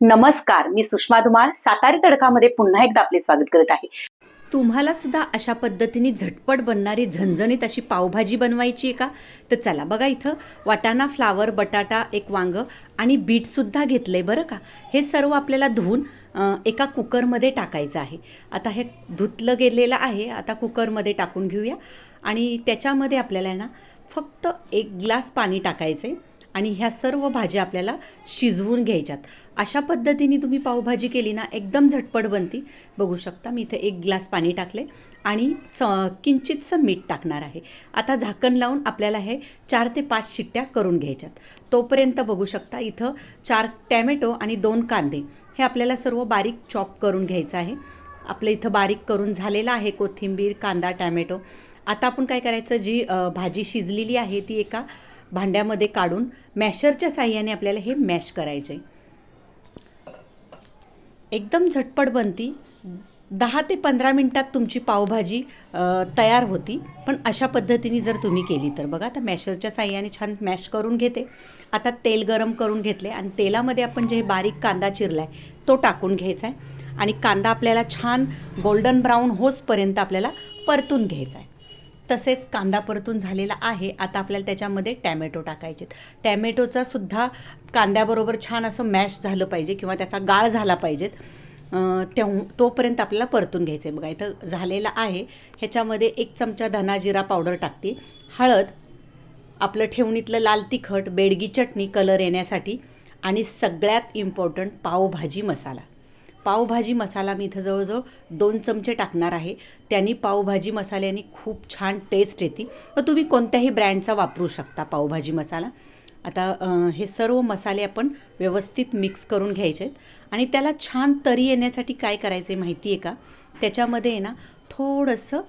नमस्कार मी सुषमा धुमाळ सातारी तडकामध्ये पुन्हा एकदा आपले स्वागत करत आहे. तुम्हाला सुद्धा अशा पद्धतीने झटपट बनणारी झणझणीत अशी पावभाजी बनवायची आहे का? तर चला बघा इथं वाटाणा फ्लावर बटाटा एक वांगं आणि बीटसुद्धा घेतलं आहे बरं का? हे सर्व आपल्याला धुवून एका कुकरमध्ये टाकायचं आहे. आता हे धुतलं गेलेलं आहे आता कुकरमध्ये टाकून घेऊया. आणि त्याच्यामध्ये आपल्याला ना फक्त एक ग्लास पाणी टाकायचं आहे आणि ह्या सर्व भाज्या आपल्याला शिजवून घ्यायच्यात. अशा पद्धतीने तुम्ही पावभाजी केली ना एकदम झटपट बनती. बघू शकता मी इथे एक ग्लास पाणी टाकले आणि च किंचितसं मीठ टाकणार आहे. आता झाकण लावून आपल्याला हे चार ते पाच शिट्ट्या करून घ्यायच्यात. तोपर्यंत बघू शकता इथं चार टॅमॅटो आणि दोन कांदे हे आपल्याला सर्व बारीक चॉप करून घ्यायचं आहे. आपलं इथं बारीक करून झालेलं आहे कोथिंबीर कांदा टॅमॅटो. आता आपण काय करायचं जी भाजी शिजलेली आहे ती एका भांड्यामध्ये काढून मॅशरच्या साह्याने आपल्याला हे मॅश करायचे. एकदम झटपट बनती. दहा ते पंधरा मिनटात तुमची पावभाजी तयार होती. पण अशा पद्धतीने जर तुम्ही केली तर. बघा आता मॅशरच्या साह्याने छान मॅश करून घेते. आता तेल गरम करून घेतले आणि तेलामध्ये आपण जे बारीक कांदा चिरला आहे तो टाकून घ्यायचा आहे. आणि कांदा आपल्याला छान गोल्डन ब्राऊन होसपर्यंत आपल्याला परतून घ्यायचा आहे. तसेच कांदा परतून झालेला आहे. आता आपल्याला त्याच्यामध्ये टॅमॅटो टाकायचे टॅमॅटोचा सुद्धा कांद्याबरोबर छान असं मॅश झालं पाहिजे किंवा त्याचा गाळ झाला पाहिजेत तेव्हा तेव तोपर्यंत आपल्याला परतून घ्यायचं आहे. बघा इथं झालेलं आहे. ह्याच्यामध्ये एक चमचा धनाजिरा पावडर टाकते. हळद आपलं ठेवणीतलं लाल तिखट बेडगी चटणी कलर येण्यासाठी आणि सगळ्यात इम्पॉर्टंट पावभाजी मसाला. पावभाजी मसाला मी इथं जवळजवळ दोन चमचे टाकणार आहे. त्यांनी पावभाजी मसाल्याने खूप छान टेस्ट येते. मग तुम्ही कोणत्याही ब्रँडचा वापरू शकता पावभाजी मसाला. आता हे सर्व मसाले आपण व्यवस्थित मिक्स करून घ्यायचे आहेत. आणि त्याला छान तरी येण्यासाठी काय करायचं आहे माहिती आहे का? त्याच्यामध्ये आहे ना थोडंसं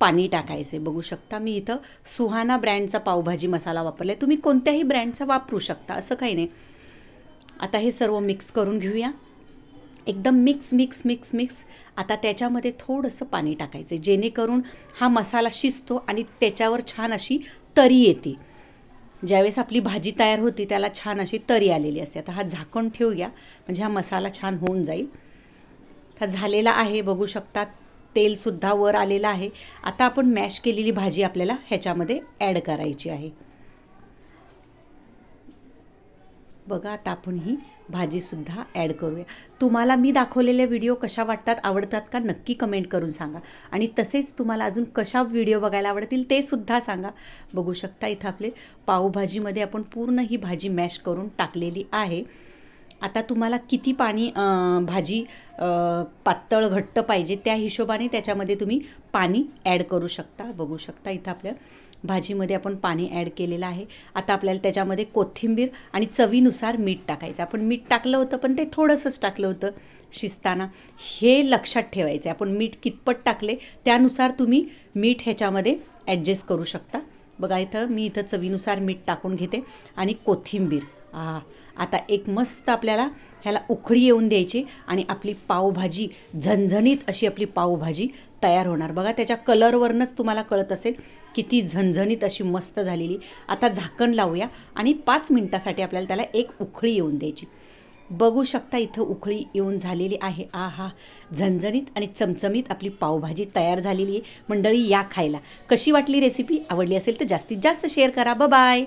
पाणी टाकायचे. बघू शकता मी इथं सुहाना ब्रँडचा पावभाजी मसाला वापरला आहे तुम्ही कोणत्याही ब्रँडचा वापरू शकता. असं काही नाही. आता हे सर्व मिक्स करून घेऊया. एकदम मिक्स मिक्स मिक्स मिक्स आता त्याच्यामध्ये थोडंसं पाणी टाकायचं जेणेकरून हा मसाला शिजतो आणि त्याच्यावर छान अशी तरी येते. ज्यावेळेस आपली भाजी तयार होती त्याला छान अशी तरी आलेली असते. आता हा झाकण ठेवूया म्हणजे हा मसाला छान होऊन जाईल. हा झालेला आहे बघू शकता तेलसुद्धा वर आलेलं आहे. आता आपण मॅश केलेली भाजी आपल्याला ह्याच्यामध्ये ॲड करायची आहे. बघा आता आपण ही भाजीसुद्धा ॲड करूया. तुम्हाला मी दाखवलेले व्हिडिओ कशा वाटतात आवडतात का नक्की कमेंट करून सांगा. आणि तसेच तुम्हाला अजून कशा व्हिडिओ बघायला आवडतील ते सुद्धा सांगा. बघू शकता इथं आपले पावभाजीमध्ये आपण पूर्ण ही भाजी मॅश करून टाकलेली आहे. आता तुम्हाला किती पाणी भाजी पातळ घट्ट पाहिजे त्या हिशोबाने त्याच्यामध्ये तुम्ही पाणी ॲड करू शकता. बघू शकता इथं आपल्या भाजीमध्ये आपण पाणी ॲड केलेलं आहे. आता आपल्याला त्याच्यामध्ये कोथिंबीर आणि चवीनुसार मीठ टाकायचं. आपण मीठ टाकलं होतं पण ते थोडंसंच टाकलं होतं शिजताना. हे लक्षात ठेवायचं आहे आपण मीठ कितपत टाकले त्यानुसार तुम्ही मीठ ह्याच्यामध्ये ॲडजस्ट करू शकता. बघा इथं मी इथं चवीनुसार मीठ टाकून घेते. आणि कोथिंबीर. आता एक मस्त आपल्याला ह्याला उखळी येऊन द्यायची आणि आपली पावभाजी झणझणीत अशी आपली पावभाजी तयार होणार. बघा त्याच्या कलरवरनंच तुम्हाला कळत असेल किती झणझणीत अशी मस्त झालेली. आता झाकण लावूया आणि पाच मिनटासाठी आपल्याला त्याला एक उखळी येऊन द्यायची. बघू शकता इथं उखळी येऊन झालेली आहे. आ हा झणझणीत आणि चमचमीत आपली पावभाजी तयार झालेली आहे मंडळी या खायला. कशी वाटली रेसिपी आवडली असेल तर जास्तीत जास्त शेअर करा. बाय